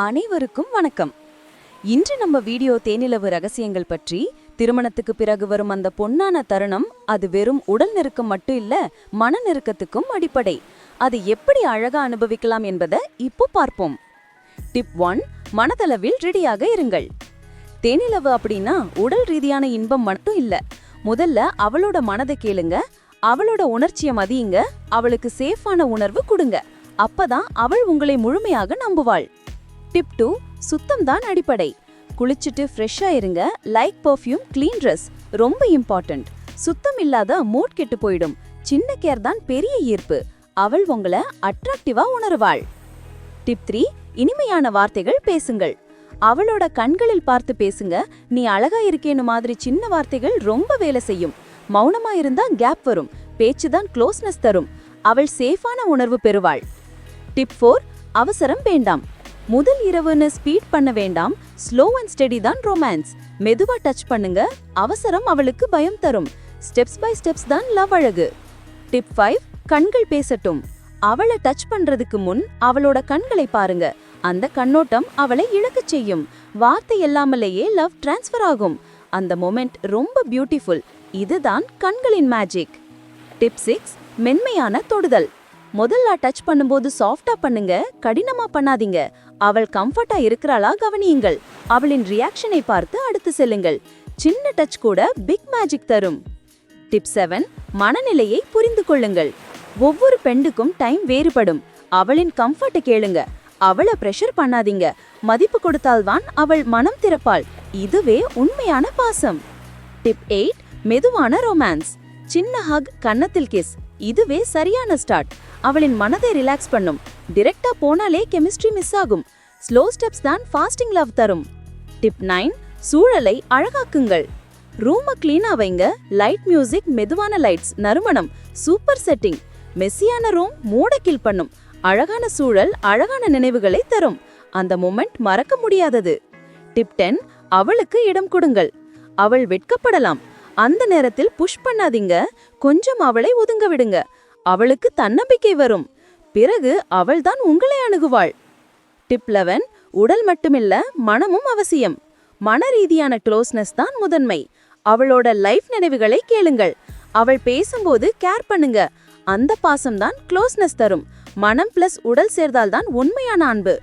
அனைவருக்கும் வணக்கம். இன்று நம்ம வீடியோ தேனிலவு ரகசியங்கள் பற்றி திருமணத்துக்கு பிறகு வரும் அந்த பொன்னான தருணம் அது வெறும் உடல் நெருக்கம் மட்டும் இல்ல மன நெருக்கத்துக்கும் அடிப்படை. அது எப்படி அழகா அனுபவிக்கலாம் என்பதை இப்போ பார்ப்போம். டிப் ஒன் மனதளவில் ரெடியாக இருங்கள். தேனிலவு அப்படின்னா உடல் ரீதியான இன்பம் மட்டும் இல்ல. முதல்ல அவளோட மனதை கேளுங்க. அவளோட உணர்ச்சியை மதியுங்க. அவளுக்கு சேஃபான உணர்வு கொடுங்க. அப்பதான் அவள் உங்களை முழுமையாக நம்புவாள். டிப் டூ சுத்தம் தான் அடிப்படை. குளிச்சுட்டு ஃப்ரெஷ்ஷாக இருங்க. லைக் பர்ஃப்யூம் க்ளீன் ட்ரெஸ் ரொம்ப இம்பார்ட்டண்ட் சுத்தம் இல்லாத மூட் கெட்டு போயிடும். சின்ன கேர் தான் பெரிய ஈர்ப்பு. அவள் உங்களை அட்ராக்டிவா உணருவாள். டிப் த்ரீ இனிமையான வார்த்தைகள் பேசுங்கள். அவளோட கண்களில் பார்த்து பேசுங்க. நீ அழகா இருக்கேன்னு மாதிரி சின்ன வார்த்தைகள் ரொம்ப வேலை செய்யும். மௌனமா இருந்தா கேப் வரும். பேச்சு தான் க்ளோஸ்னஸ் தரும். அவள் சேஃபான உணர்வு பெறுவாள். டிப் ஃபோர் அவசரம் வேண்டாம். முதல் இரவுன்னு ஸ்பீட் பண்ண வேண்டாம். ஸ்லோ அண்ட் ஸ்டெடி தான் ரொமான்ஸ் மெதுவா டச் பண்ணுங்க. அவசரம் அவளுக்கு பயம் தரும். ஸ்டெப்ஸ் பை ஸ்டெப்ஸ் தான் லவ் அழகு. டிப் ஃபைவ் கண்கள் பேசட்டும். அவளை டச் பண்றதுக்கு முன் அவளோட கண்களை பாருங்க. அந்த கண்ணோட்டம் அவளை இழக்கச் செய்யும். வார்த்தை இல்லாமலேயே லவ் டிரான்ஸ்ஃபர் ஆகும். அந்த மொமெண்ட் ரொம்ப பியூட்டிஃபுல் இதுதான் கண்களின் மேஜிக் டிப் சிக்ஸ் மென்மையான தொடுதல். முதல்ல டச் பண்ணும்போது சாஃப்டா பண்ணுங்க கடினமா பண்ணாதீங்க. அவள் கம்ஃபர்ட்டா இருக்கிறாளா கவனியுங்கள். அவளின் ரியாக்ஷனை பார்த்து அடுத்து செல்லுங்கள். சின்ன டச் கூட பிக் மேஜிக் தரும். டிப் செவன் மனநிலையை புரிந்து கொள்ளுங்கள். ஒவ்வொரு பெண்டுக்கும் டைம் வேறுபடும். அவளின் கம்ஃபர்ட்டை கேளுங்க. அவளை ப்ரெஷர் பண்ணாதீங்க. மதிப்பு கொடுத்தால்தான் அவள் மனம் திறப்பாள். இதுவே உண்மையான பாசம். டிப் எயிட் மெதுவான ரொமான்ஸ் சின்ன ஹக் கன்னத்தில் கிஸ் இதுவே சரியான ஸ்டார்ட் அவளின் மனதை ரிலாக்ஸ் பண்ணும். டிரெக்டா போனாலே கெமிஸ்ட்ரி மிஸ் ஆகும். ஸ்லோ ஸ்டெப்ஸ் தான் ஃபாஸ்டிங் லவ் தரும். டிப் நைன் சூழலை அழகாக்குங்கள். ரூமை கிளீனா வைங்க. லைட் மியூசிக் மெதுவான லைட்ஸ் நறுமணம் சூப்பர் செட்டிங் மெஸ்ஸியான ரூம் மூட கில் பண்ணும். அழகான சூழல் அழகான நினைவுகளை தரும். அந்த மொமெண்ட் மறக்க முடியாதது. டிப் டென் அவளுக்கு இடம் கொடுங்கள். அவள் வெட்கப்படலாம். அந்த நேரத்தில் புஷ் பண்ணாதீங்க. கொஞ்சம் அவளை ஒதுங்க விடுங்க. அவளுக்கு தன்னம்பிக்கை வரும். பிறகு அவள்தான் உங்களை அணுகுவாள். டிப் லெவன் உடல் மட்டுமில்ல மனமும் அவசியம். மன ரீதியான க்ளோஸ்னஸ் தான் முதன்மை. அவளோட லைஃப் நினைவுகளை கேளுங்கள். அவள் பேசும்போது கேர் பண்ணுங்க. அந்த பாசம்தான் க்ளோஸ்னஸ் தரும். மனம் பிளஸ் உடல் சேர்ந்தால்தான் உண்மையான அன்பு.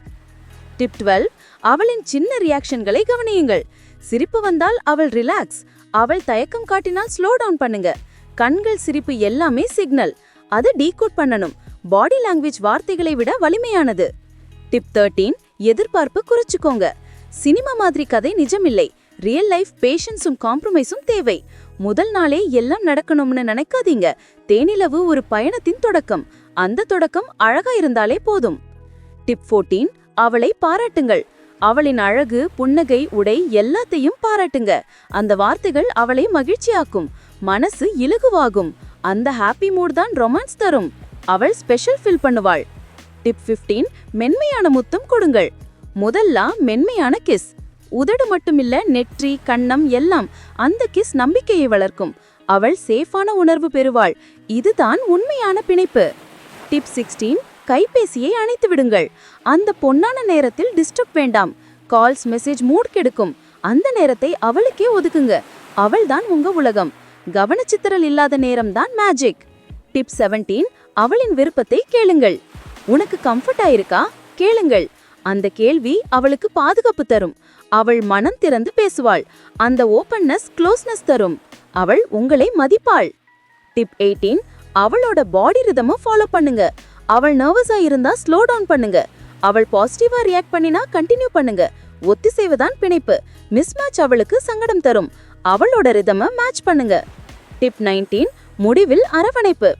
டிப் டுவெல் அவளின் சின்ன ரியாக்ஷன்களை கவனியுங்கள். சிரிப்பு வந்தால் அவள் ரிலாக்ஸ் அவள் தயக்கம் காட்டினால் ஸ்லோ டவுன் பண்ணுங்க. கண்கள் சிரிப்பு எல்லாமே சிக்னல் அதை டீகோட் பண்ணணும். பாடி லாங்குவேஜ் வார்த்தைகளை விட வலிமையானது. டிப் தேர்ட்டீன் எதிர்பார்ப்பு குறைச்சிக்கோங்க. சினிமா மாதிரி கதை நிஜமில்லை. ரியல் லைஃப் பேஷன்ஸும் காம்ப்ரமைஸும் தேவை. முதல் நாளே எல்லாம் நடக்கணும்னு நினைக்காதீங்க. தேனிலவு ஒரு பயணத்தின் தொடக்கம். அந்த தொடக்கம் அழகா இருந்தாலே போதும். டிப் ஃபோர்டீன் அவளை பாராட்டுங்கள். அவளின் அழகு புன்னகை உடை எல்லாத்தையும் பாராட்டுங்க. அந்த வார்த்தைகள் அவளை மகிழ்ச்சியாக்கும். மனசு இலகுவாகும். அந்த ஹாப்பி மூட் தான் ரொமான்ஸ் தரும். அவள் ஸ்பெஷல் ஃபில் பண்ணுவாள். டிப் 15 மென்மையான முத்தம் கொடுங்கள். முதல்ல மென்மையான கிஸ் உதடு மட்டுமில்ல நெற்றி கண்ணம் எல்லாம் அந்த கிஸ் நம்பிக்கையை வளர்க்கும். அவள் சேஃபான உணர்வு பெறுவாள். இதுதான் உண்மையான பிணைப்பு. டிப் சிக்ஸ்டீன் கைபேசியை அணைத்து விடுங்கள். அந்த பொன்னான நேரத்தில் டிஸ்டர்ப் வேண்டாம். கால்ஸ் மெசேஜ் மூட் கெடுக்கும். அந்த நேரத்தை அவளுக்கே ஒதுக்குங்க. அவள்தான் உங்க உலகம். கவனச்சித்திரல் இல்லாத நேரம் தான் மேஜிக் டிப் 17 அவளின் விருப்பத்தை கேளுங்கள். உனக்கு கம்ஃபர்ட் இருக்கா கேளுங்கள். அந்த கேள்வி அவளுக்கு பாதுகாப்பு தரும். அவள் மனம் திறந்து பேசுவாள். அந்த ஓப்பன்னஸ் க்ளோஸ்னஸ் தரும். அவள் உங்களை மதிப்பாள். டிப் 18 அவளோட பாடி ரிதம ஃபாலோ பண்ணுங்க. அவள் நர்வஸா இருந்தா ஸ்லோ டவுன் பண்ணுங்க. அவள் பாசிட்டிவா ரியாக்ட் பண்ணினா கண்டினியூ பண்ணுங்க. ஒத்திசைவுதான் பிணைப்பு. மிஸ்மேட்ச் அவளுக்கு சங்கடம் தரும். அவளோட ரிதம மேட்ச் பண்ணுங்க. டிப் 19 முடிவில் அரவணைப்பு.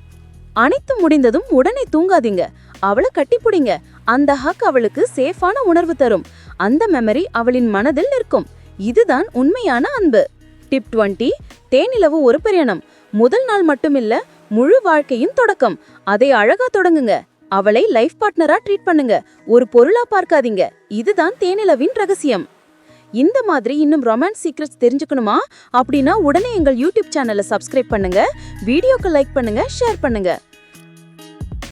அனைத்து முடிந்ததும் உடனே தூங்காதீங்க. அவளை கட்டிப்புடிங்க அந்த ஹக் அவளுக்கு சேஃபான உணர்வு தரும். அந்த மெமரி அவளின் மனதில் நிற்கும். இதுதான் உண்மையான அன்பு. டிப் 20 தேனிலவு ஒரு பிரயாணம் முதல் நாள் மட்டுமில்ல முழு வாழ்க்கையின் தொடக்கம். அதை அழகா தொடங்குங்க. அவளை லைஃப் பார்ட்னரா ட்ரீட் பண்ணுங்க. ஒரு பொருளா பார்க்காதீங்க. இதுதான் தேனிலவின் ரகசியம். இந்த மாதிரி இன்னும் ரொமான்ஸ் சீக்ரெட்ஸ் தெரிஞ்சுக்கணுமா? அப்படின்னா உடனே எங்கள் யூடியூப் சேனலை சப்ஸ்கிரைப் பண்ணுங்க. வீடியோக்கு லைக் பண்ணுங்க ஷேர் பண்ணுங்க.